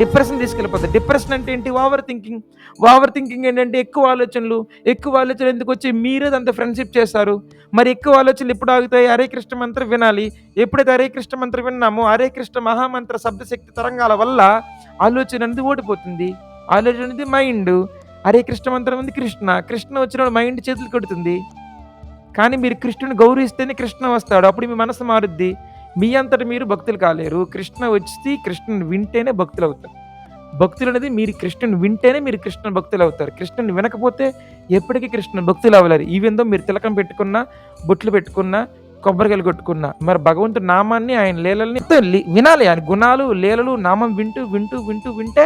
Depression తీసుకెళ్ళిపోతుంది depression అంటే ఏంటి? Over thinking. ఓవర్ థింకింగ్ ఏంటంటే ఎక్కువ ఆలోచనలు ఎక్కువ ఆలోచనలు ఎందుకు వచ్చి మీరే అంత ఫ్రెండ్షిప్ చేస్తారు. మరి ఎక్కువ ఆలోచనలు ఎప్పుడు ఆగుతాయి? హరే కృష్ణ మంత్రం వినాలి. ఎప్పుడైతే హరే కృష్ణ మంత్రం విన్నామో హరే కృష్ణ మహామంత్ర శబ్దశక్తి తరంగాల వల్ల ఆలోచన అనేది ఓడిపోతుంది. ఆలోచన అనేది మైండ్. హరే కృష్ణ మంత్రం ఉంది కృష్ణ. కృష్ణ వచ్చిన మైండ్ చేతులు కొడుతుంది. కానీ మీరు కృష్ణుని గౌరవిస్తేనే కృష్ణ వస్తాడు. అప్పుడు మీ మనసు మారుద్ది. మీ అంతటి మీరు భక్తులు కాలేరు. కృష్ణ వచ్చి కృష్ణుని వింటేనే భక్తులు అవుతారు. భక్తులు అనేది మీరు కృష్ణుని వింటేనే మీరు కృష్ణ భక్తులు అవుతారు. కృష్ణుని వినకపోతే ఎప్పటికీ కృష్ణ భక్తులు అవ్వలేరు. ఈవెందో మీరు తిలకం పెట్టుకున్నా బొట్లు పెట్టుకున్నా కొబ్బరికాయలు కొట్టుకున్నా మరి భగవంతుడి నామాన్ని ఆయన లీలల్ని వినాలి. ఆయన గుణాలు లీలలు నామం వింటూ వింటూ వింటూ వింటే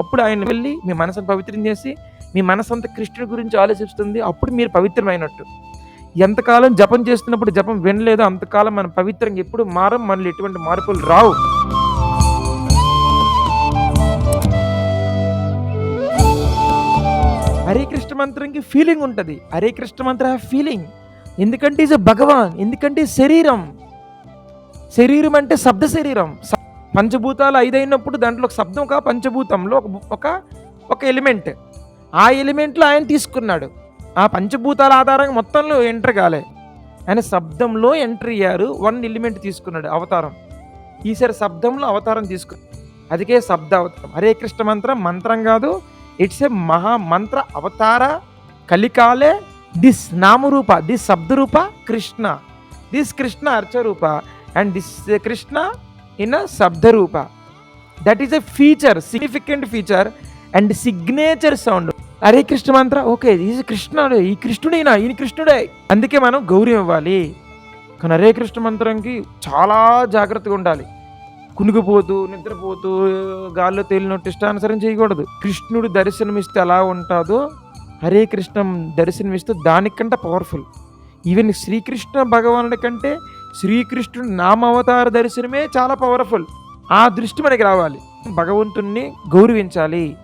అప్పుడు ఆయన వెళ్ళి మీ మనసును పవిత్రం చేసి మీ మనసు అంతా కృష్ణుడి గురించి ఆలోచిస్తుంది. అప్పుడు మీరు పవిత్రమైనట్టు. ఎంతకాలం జపం చేస్తున్నప్పుడు జపం వినలేదో అంతకాలం మనం పవిత్రంగా ఎప్పుడు మారం మనలో ఎటువంటి మార్పులు రావు. హరే కృష్ణ మంత్రంకి ఫీలింగ్ ఉంటుంది. హరే కృష్ణ మంత్ర ఫీలింగ్ ఎందుకంటే ఈజ్ భగవాన్ ఎందుకంటే శరీరం. శరీరం అంటే శబ్ద శరీరం. పంచభూతాలు ఐదైనప్పుడు దాంట్లో ఒక శబ్దం ఒక పంచభూతంలో ఒక ఒక ఒక ఎలిమెంట్ ఆ ఎలిమెంట్లో ఆయన తీసుకున్నాడు. ఆ పంచభూతాల ఆధారంగా మొత్తంలో ఎంటర్ కాలే. ఆయన శబ్దంలో ఎంటర్ అయ్యారు. వన్ ఎలిమెంట్ తీసుకున్నాడు అవతారం. ఈసారి శబ్దంలో అవతారం తీసుకు అదికే శబ్ద అవతారం. హరే కృష్ణ మంత్రం మంత్రం కాదు ఇట్స్ ఏ మహా మంత్ర అవతార కలికాలే. దిస్ నామరూప దిస్ శబ్దరూప Krishna. This Krishna అర్చరూప and this Krishna in a శబ్దరూప. That is a feature significant feature and signature sound. Hare Krishna mantra okay is కృష్ణుడు ఈ కృష్ణుడేనా? ఈయన కృష్ణుడే. అందుకే మనం గౌరవం ఇవ్వాలి కానీ హరే కృష్ణ మంత్రంకి చాలా జాగ్రత్తగా ఉండాలి. కునుకుపోతూ నిద్రపోతూ గాల్లో తేలినట్టు ఇష్టానుసరం చేయకూడదు. కృష్ణుడు దర్శనమిస్తే ఎలా ఉంటుందో హరే కృష్ణం దర్శనమిస్తే దానికంటే పవర్ఫుల్ ఈవెన్ శ్రీకృష్ణ భగవానుడి కంటే శ్రీకృష్ణుడు నామావతార దర్శనమే చాలా పవర్ఫుల్ ఆ దృష్టి మనకి రావాలి. భగవంతుణ్ణి గౌరవించాలి.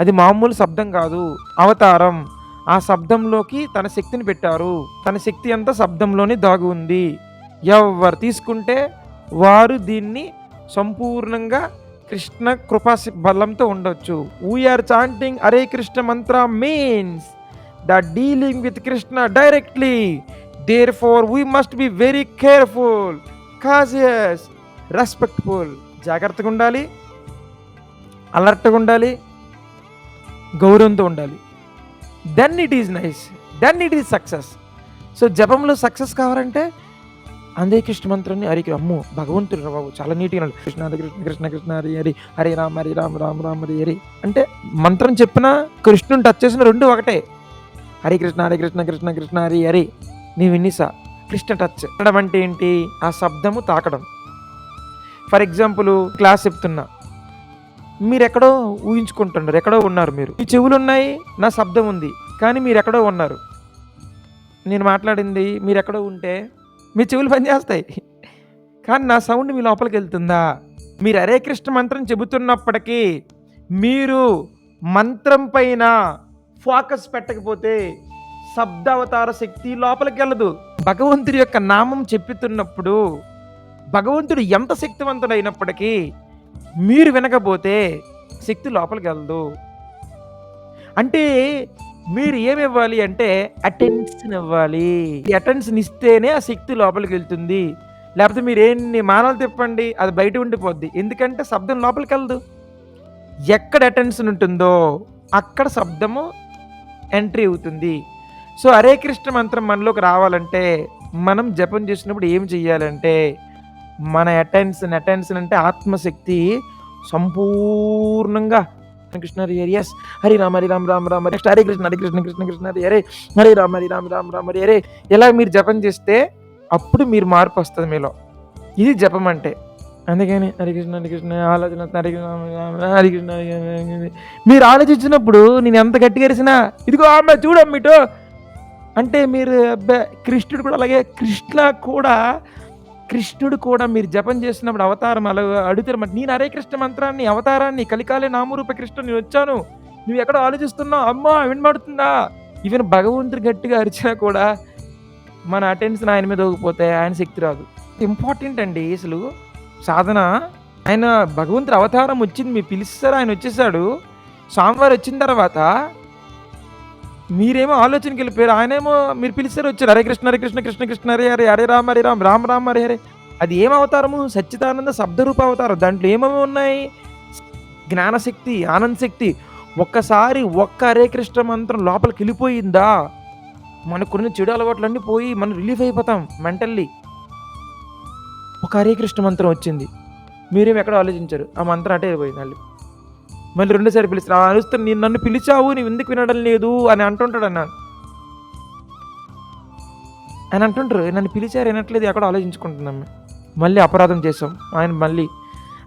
అది మామూలు శబ్దం కాదు. అవతారం. ఆ శబ్దంలోకి తన శక్తిని పెట్టారు. తన శక్తి అంతా శబ్దంలోనే దాగి ఉంది. ఎవరు తీసుకుంటే వారు దీన్ని సంపూర్ణంగా కృష్ణ కృపా బలంతో ఉండొచ్చు. We are chanting Hare Krishna mantra means the dealing with Krishna directly therefore we must be very careful cautious respectful జాగ్రత్తగా ఉండాలి. అలర్ట్గా ఉండాలి. గౌరవంతో ఉండాలి. Then it is nice then it is success so జపంలో success కావాలంటే అందే కృష్ణ మంత్రాన్ని హరికి అమ్ము భగవంతుడు బాబు చాలా నీట్గా కృష్ణ హరే కృష్ణ కృష్ణ కృష్ణ హరి హరి హరి రామ హరి రామ రామ రామ హరి హరి. అంటే మంత్రం చెప్పిన కృష్ణుని టచ్ చేసిన రెండు ఒకటే. హరి కృష్ణ హరి కృష్ణ కృష్ణ కృష్ణ హరి హరి. నీ విన్నిసా కృష్ణ టచ్ అంటే ఏంటి? ఆ శబ్దము తాకడం. ఫర్ ఎగ్జాంపుల్ క్లాస్ చెప్తున్నా. మీరు ఎక్కడో ఊహించుకుంటున్నారు. ఎక్కడో ఉన్నారు మీరు. మీ చెవులు ఉన్నాయి నా శబ్దం ఉంది కానీ మీరు ఎక్కడో ఉన్నారు. నేను మాట్లాడింది మీరు ఎక్కడో ఉంటే మీ చెవులు పనిచేస్తాయి. కానీ నా సౌండ్ మీ లోపలికి వెళ్తుందా? మీరు హరే కృష్ణ మంత్రం చెబుతున్నప్పటికీ మీరు మంత్రం పైన ఫోకస్ పెట్టకపోతే శబ్దావతార శక్తి లోపలికి వెళ్ళదు. భగవంతుడి యొక్క నామం చెప్పుతున్నప్పుడు భగవంతుడు ఎంత శక్తివంతుడైనప్పటికీ మీరు వినకపోతే శక్తి లోపలికి వెళ్ళదు. అంటే మీరు ఏమి ఇవ్వాలి అంటే అటెన్షన్ ఇవ్వాలి. అటెన్షన్ ఇస్తేనే ఆ శక్తి లోపలికి వెళ్తుంది. లేకపోతే మీరు ఎన్ని మానలు తిప్పండి అది బయట ఉండిపోద్ది. ఎందుకంటే శబ్దం లోపలికి వెళ్ళదు. ఎక్కడ అటెన్షన్ ఉంటుందో అక్కడ శబ్దము ఎంట్రీ అవుతుంది. సో హరే కృష్ణ మంత్రం మనలోకి రావాలంటే మనం జపం చేసినప్పుడు ఏం చెయ్యాలంటే మన అటెన్షన్ అటెన్షన్ అంటే ఆత్మశక్తి సంపూర్ణంగా. Krishna Hari Hari yes Hari Rama Hari Rama Rama Rama next Hare Krishna Hari Krishna Krishna Krishna Hari Hare Hari Rama Hari Rama Rama Rama Hari Hare. ఇలా మీరు జపం చేస్తే అప్పుడు మీరు మార్పు వస్తుంది మీలో. ఇది జపం అంటే. అందుకని హరి కృష్ణ హరి కృష్ణ ఆలోచన హరి కృష్ణ హరి రామ, కృష్ణ మీరు ఆలోచించినప్పుడు నేను ఎంత గట్టిగా అరిసినా ఇదిగో అమ్మ చూడమ్మిటో అంటే మీరు అబ్బా కృష్ణుడు కూడా అలాగే కృష్ణ కూడా కృష్ణుడు కూడా మీరు జపం చేసినప్పుడు అవతారం అలా అడుగుతారు. మరి నేను హరే కృష్ణ మంత్రాన్ని అవతారాన్ని కలికాలే నామరూప కృష్ణ నేను వచ్చాను. నువ్వు ఎక్కడ ఆలోచిస్తున్నావు? అమ్మా వినబడుతుందా? ఈవెన్ భగవంతుడు గట్టిగా అరిచినా కూడా మన అటెన్షన్ ఆయన మీద పోతే ఆయన శక్తి రాదు. ఇంపార్టెంట్ అండి అసలు సాధన. ఆయన భగవంతుడు అవతారం వచ్చింది మీరు పిలుస్తారు ఆయన వచ్చేసాడు. స్వామివారు వచ్చిన తర్వాత మీరేమో ఆలోచనకి వెళ్ళిపోయారు. ఆయనేమో మీరు పిలిచారు వచ్చారు. హరే కృష్ణ హరే కృష్ణ కృష్ణ కృష్ణ హరే హరే హరే రామ హరే రామ రామ రామ హరే హరే. అది ఏం అవతారము? సచ్చిదానంద శబ్దరూప అవతారం. దాంట్లో ఏమేమి ఉన్నాయి? జ్ఞానశక్తి ఆనంద శక్తి ఒక్కసారి ఒక్క హరే కృష్ణ మంత్రం లోపలికి వెళ్ళిపోయిందా? మనకున్న చెడు అలవాట్లన్నీ పోయి మనం రిలీఫ్ అయిపోతాం మెంటల్లీ ఒక హరే కృష్ణ మంత్రం వచ్చింది. మీరేం ఎక్కడ ఆలోచించారు? ఆ మంత్రం అటే వెళ్ళిపోయింది మళ్ళీ. మళ్ళీ రెండోసారి పిలిచి అరుస్తాను నేను నన్ను పిలిచావు నీవు ఎందుకు వినడం లేదు? అని అంటుంటాడు అన్న ఆయన అంటుంటారు నన్ను పిలిచారు వినట్లేదు ఎక్కడ ఆలోచించుకుంటున్నాం మళ్ళీ అపరాధం చేసాం ఆయన మళ్ళీ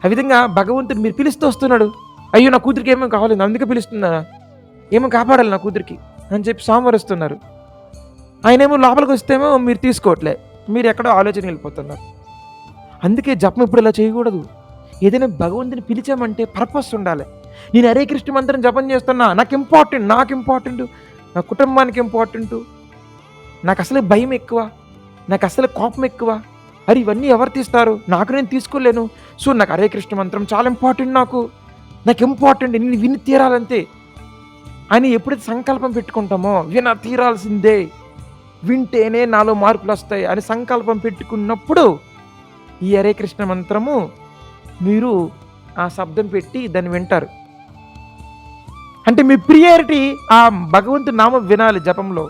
ఆ విధంగా భగవంతుడు మీరు పిలుస్తూ వస్తున్నాడు. అయ్యో నా కూతురికి ఏమేమి కావాలి? అందుకే పిలుస్తున్నా. ఏమో కాపాడాలి నా కూతురికి? అని చెప్పి సోమవారం వస్తున్నారు. ఆయనేమో లోపలికి వస్తేమో మీరు తీసుకోవట్లే. మీరు ఎక్కడో ఆలోచన వెళ్ళిపోతున్నారు. అందుకే జపం ఇప్పుడు ఇలా చేయకూడదు. ఏదైనా భగవంతుని పిలిచామంటే పర్పస్ ఉండాలి. నేను హరే కృష్ణ మంత్రం జపం చేస్తున్నా. నాకు ఇంపార్టెంట్ నాకు ఇంపార్టెంట్ నా కుటుంబానికి ఇంపార్టెంట్ నాకు అసలు భయం ఎక్కువ. నాకు అసలు కోపం ఎక్కువ. అరే ఇవన్నీ ఎవరు తీస్తారు? నాకు నేను తీసుకోలేను. సో నాకు హరే కృష్ణ మంత్రం చాలా ఇంపార్టెంట్ నాకు. నాకు ఇంపార్టెంట్ నేను విని తీరాలంతే. అని ఎప్పుడైతే సంకల్పం పెట్టుకుంటామో విన తీరాల్సిందే. వింటేనే నాలో మార్పులు వస్తాయి అని సంకల్పం పెట్టుకున్నప్పుడు ఈ హరే కృష్ణ మంత్రము మీరు ఆ శబ్దం పెట్టి దాన్ని వింటారు. అంటే మీ ప్రియారిటీ ఆ భగవంతు నామం వినాలి జపంలో.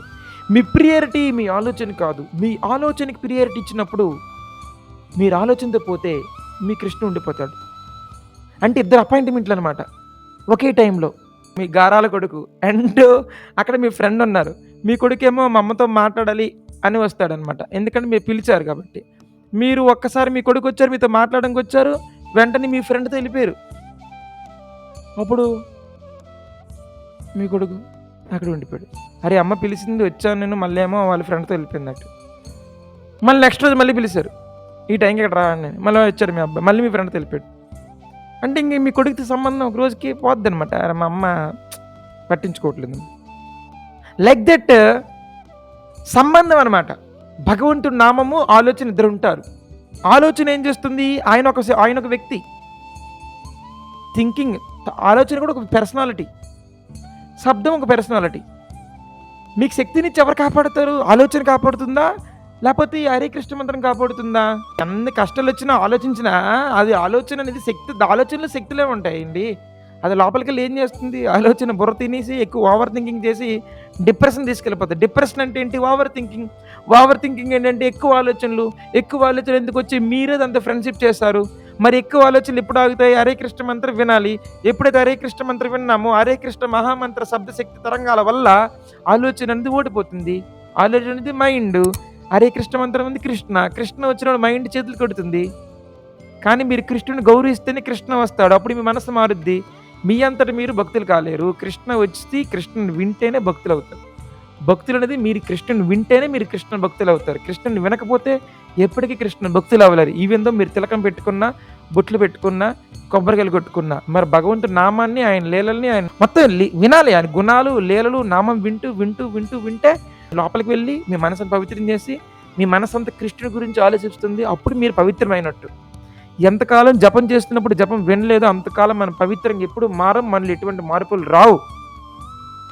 మీ ప్రియారిటీ మీ ఆలోచన కాదు. మీ ఆలోచనకి ప్రియారిటీ ఇచ్చినప్పుడు మీరు ఆలోచనతో పోతే మీ కృష్ణ ఉండిపోతాడు. అంటే ఇద్దరు అపాయింట్మెంట్లు అనమాట ఒకే టైంలో మీ గారాల కొడుకు అండ్ అక్కడ మీ ఫ్రెండ్ ఉన్నారు. మీ కొడుకేమో మా అమ్మతో మాట్లాడాలి అని వస్తాడనమాట ఎందుకంటే మీరు పిలిచారు కాబట్టి. మీరు ఒక్కసారి మీ కొడుకు వచ్చారు మీతో మాట్లాడడానికి వచ్చారు వెంటనే మీ ఫ్రెండ్తో వెళ్ళిపోయారు. అప్పుడు మీ కొడుకు అక్కడ ఉండిపోయాడు. అరే అమ్మ పిలిచింది వచ్చాను నేను మళ్ళీ ఏమో వాళ్ళ ఫ్రెండ్తో వెళ్ళిపోయిందట మళ్ళీ నెక్స్ట్ రోజు మళ్ళీ పిలిచారు. ఈ టైంకి ఇక్కడ రా అని. మళ్ళీ వచ్చారు మీ అబ్బాయి. మళ్ళీ మీ ఫ్రెండ్తో వెళ్ళిపోయాడు. అంటే ఇంక మీ కొడుకుతో సంబంధం ఒక రోజుకి పోద్ది అనమాట మా అమ్మ పట్టించుకోవట్లేదు. లైక్ దట్ సంబంధం అనమాట భగవంతుడి నామము ఆలోచన ఇద్దరు ఉంటారు. ఆలోచన ఏం చేస్తుంది? ఆయన ఒక ఆయన ఒక వ్యక్తి. థింకింగ్ ఆలోచన కూడా ఒక పర్సనాలిటీ శబ్దం ఒక పర్సనాలిటీ మీకు శక్తినిచ్చి ఎవరు కాపాడుతారు? ఆలోచన కాపాడుతుందా? లేకపోతే ఈ హరే కృష్ణ మంత్రం కాపాడుతుందా? ఎన్ని కష్టాలు వచ్చినా ఆలోచించినా అది ఆలోచన అనేది శక్తి ఆలోచనలో శక్తులే ఉంటాయండి. అది లోపలికి వెళ్ళి ఏం చేస్తుంది? ఆలోచన బుర్ర తినేసి ఎక్కువ ఓవర్ థింకింగ్ చేసి డిప్రెషన్ తీసుకెళ్ళిపోతుంది డిప్రెషన్ అంటే ఏంటి? ఓవర్ థింకింగ్ ఓవర్ థింకింగ్ ఏంటంటే ఎక్కువ ఆలోచనలు ఎక్కువ ఆలోచనలు ఎందుకు వచ్చి మీరే దాంతో ఫ్రెండ్షిప్ చేస్తారు. మరి ఎక్కువ ఆలోచనలు ఎప్పుడు ఆగుతాయి? హరే కృష్ణ మంత్రం వినాలి. ఎప్పుడైతే హరే కృష్ణ మంత్రం విన్నామో హరే కృష్ణ మహామంత్ర శబ్దశక్తి తరంగాల వల్ల ఆలోచన అనేది ఓడిపోతుంది. ఆలోచన అనేది మైండ్. హరే కృష్ణ మంత్రం ఉంది కృష్ణ. కృష్ణ వచ్చిన మైండ్ చేతులు కొడుతుంది. కానీ మీరు కృష్ణుని గౌరవిస్తేనే కృష్ణ వస్తాడు. అప్పుడు మీ మనసు మారుద్ది. మీ అంతటి మీరు భక్తులు కాలేరు. కృష్ణ వచ్చి కృష్ణుని వింటేనే భక్తులు అవుతారు. భక్తులు అనేది మీరు కృష్ణుని వింటేనే మీరు కృష్ణ భక్తులు అవుతారు. కృష్ణుని వినకపోతే ఎప్పటికీ కృష్ణ భక్తులు అవ్వలేరు. ఈవెందో మీరు తిలకం పెట్టుకున్నా బొట్లు పెట్టుకున్నా కొబ్బరికాయలు కొట్టుకున్నా. మరి భగవంతుడు నామాన్ని ఆయన లీలల్ని ఆయన మొత్తం వినాలి. ఆయన గుణాలు లీలలు నామం వింటూ వింటూ వింటూ వింటే లోపలికి వెళ్ళి మీ మనసును పవిత్రం చేసి మీ మనసు అంతా కృష్ణుడి గురించి ఆలోచిస్తుంది. అప్పుడు మీరు పవిత్రమైనట్టు. ఎంతకాలం జపం చేస్తున్నప్పుడు జపం వినలేదో అంతకాలం మనం పవిత్రంగా ఎప్పుడు మారం మనలో ఎటువంటి మార్పులు రావు.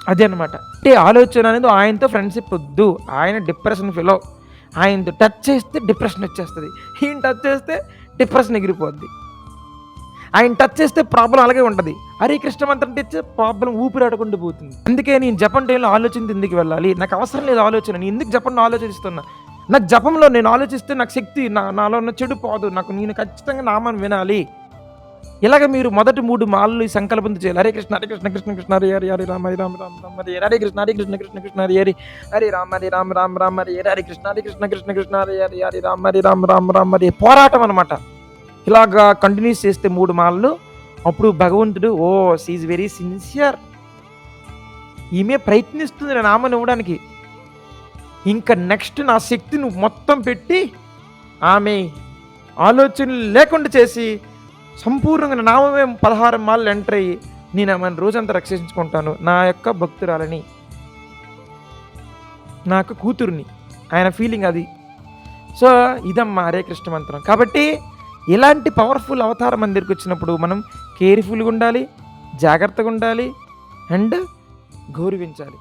అదే అనమాట అంటే ఆలోచన అనేది ఆయనతో ఫ్రెండ్షిప్ వద్దు. ఆయన డిప్రెషన్ ఫిలో ఆయనతో టచ్ చేస్తే డిప్రెషన్ వచ్చేస్తుంది. ఈయన టచ్ చేస్తే డిప్రెషన్ ఎగిరిపోద్ది. ఆయన టచ్ చేస్తే ప్రాబ్లం అలాగే ఉంటుంది. హరే కృష్ణ మంత్రం టచ్ ప్రాబ్లం ఊపిరాడకుండా పోతుంది. అందుకే నేను జపం టైంలో ఆలోచన ఎందుకు వెళ్ళాలి. నాకు అవసరం లేదు ఆలోచన. నేను ఎందుకు జపంలో ఆలోచిస్తున్నా? నాకు జపంలో నేను ఆలోచిస్తే నాకు శక్తి నా నాలో ఉన్న చెడు పోదు. నాకు నేను ఖచ్చితంగా నామాన్ని వినాలి. ఇలాగ మీరు మొదటి మూడు మాలలు ఈ చేయాలి. హరే కృష్ణ హరే కృష్ణ కృష్ణ కృష్ణ హరి హరి హరి రామ హరి రామ రామ రామ హరి హరే కృష్ణ హరే కృష్ణ కృష్ణ కృష్ణ హరి హరి హరి రామ హరి రామ రామ రామ హరి హరి కృష్ణ హరి కృష్ణ కృష్ణ కృష్ణ హరి హరి హరి రామ హరి రామ రామ రామ హరి. పోరాటం అనమాట ఇలాగా కంటిన్యూస్ చేస్తే మూడు మాలలు. అప్పుడు భగవంతుడు ఓ సీజ్ వెరీ సిన్సియర్ ఈమె ప్రయత్నిస్తుంది నా నామని ఇవ్వడానికి. ఇంకా నెక్స్ట్ నా శక్తిని మొత్తం పెట్టి ఆమె ఆలోచనలు లేకుండా చేసి సంపూర్ణంగా నా నామమే పదహారు మాలు ఎంటర్ అయ్యి నేను ఆమెను రోజంతా రక్షించుకుంటాను. నా యొక్క భక్తురాలని. నా యొక్క కూతురుని. ఆయన ఫీలింగ్ అది. సో ఇదమ్మా హరే కృష్ణ మంత్రం. కాబట్టి ఇలాంటి పవర్ఫుల్ అవతార మందిరికి వచ్చినప్పుడు మనం కేర్ఫుల్గా ఉండాలి జాగ్రత్తగా ఉండాలి అండ్ గౌరవించాలి.